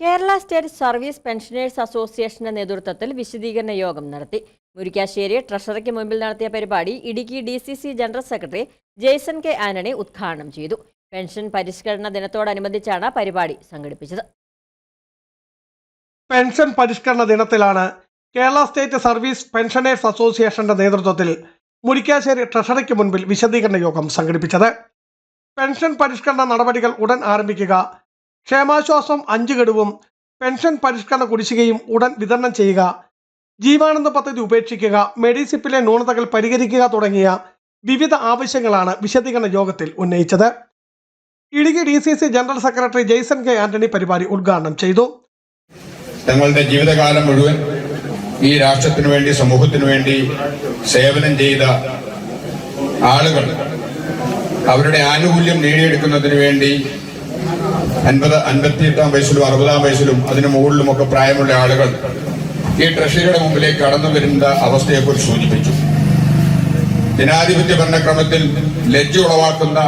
Kerala state service pensioners അസോസിയേഷന്റെ നേതൃത്വത്തിൽ വിശദീകരണ യോഗം നടത്തി. മുരിക്കാശ്ശേരി ട്രഷറിക്ക് മുമ്പിൽ നടത്തിയ പരിപാടി Idukki D C C general secretary Jaison K Antony ഉദ്ഘാടനം ചെയ്തു. പെൻഷൻ പരിഷ്കരണ ദിനത്തോടനുബന്ധിച്ചാണ് പരിപാടി സംഘടിപ്പിച്ചത്. പെൻഷൻ പരിഷ്കരണ ദിനത്തിലാണ് കേരള സ്റ്റേറ്റ് സർവീസ് പെൻഷനേഴ്സ് അസോസിയേഷന്റെ നേതൃത്വത്തിൽ മുരിക്കാശ്ശേരി ട്രഷറിക്ക് മുൻപിൽ വിശദീകരണ യോഗം സംഘടിപ്പിച്ചത്. പെൻഷൻ പരിഷ്കരണ നടപടികൾ ഉടൻ ആരംഭിക്കുക ക്ഷേമാശ്വാസം അഞ്ച് ഗഡുവും പെൻഷൻ പരിഷ്കരണ കുടിശ്ശികയും ഉടൻ വിതരണം ചെയ്യുക ജീവാനന്ദ പദ്ധതി ഉപേക്ഷിക്കുക മെഡിസിപ്പിലെ ന്യൂനതകൾ പരിഹരിക്കുക തുടങ്ങിയ വിവിധ ആവശ്യങ്ങളാണ് വിശദീകരണ യോഗത്തിൽ ഉന്നയിച്ചത്. Idukki D C C general secretary Jaison K Antony പരിപാടി ഉദ്ഘാടനം ചെയ്തു. തങ്ങളുടെ ജീവിതകാലം മുഴുവൻ ഈ രാഷ്ട്രത്തിനു വേണ്ടി സമൂഹത്തിനു വേണ്ടി സേവനം ചെയ്ത ആളുകൾ അവരുടെ ആനുകൂല്യം നേടിയെടുക്കുന്നതിന് വേണ്ടി അൻപത് അൻപത്തി എട്ടാം വയസ്സിലും അറുപതാം വയസ്സിലും അതിനു മുകളിലുമൊക്കെ പ്രായമുള്ള ആളുകൾ ഈ ട്രഷറിയുടെ മുമ്പിലേക്ക് കടന്നു വരുന്ന അവസ്ഥയെക്കുറിച്ച് സൂചിപ്പിച്ചു. ജനാധിപത്യ ഭരണക്രമത്തിൽ ലജ്ജ ഉളവാക്കുന്ന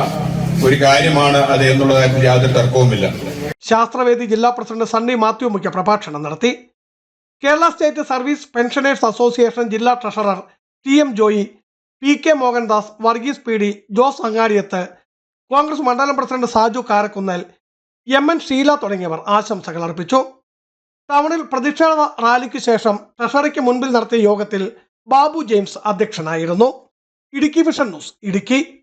ഒരു കാര്യമാണ് അത് എന്നുള്ളതായി യാതൊരു തർക്കവുമില്ല. ശാസ്ത്രവേദി ജില്ലാ പ്രസിഡന്റ് സണ്ണി മാത്യു മുഖ്യ പ്രഭാഷണം നടത്തി. Kerala state service pensioners association ജില്ലാ treasurer T M Joy P K Mohandas Varghese P D Jose Angadiyath Congress മണ്ഡലം president Saju Karakkunnal M N Sheela തുടങ്ങിയവർ ആശംസകൾ അർപ്പിച്ചു. ടൗണിൽ പ്രതിഷേധ റാലിക്ക് ശേഷം ട്രഷറിക്ക് മുൻപിൽ നടത്തിയ യോഗത്തിൽ ബാബു ജെയിംസ് അധ്യക്ഷനായിരുന്നു. Idukki vision news Idukki.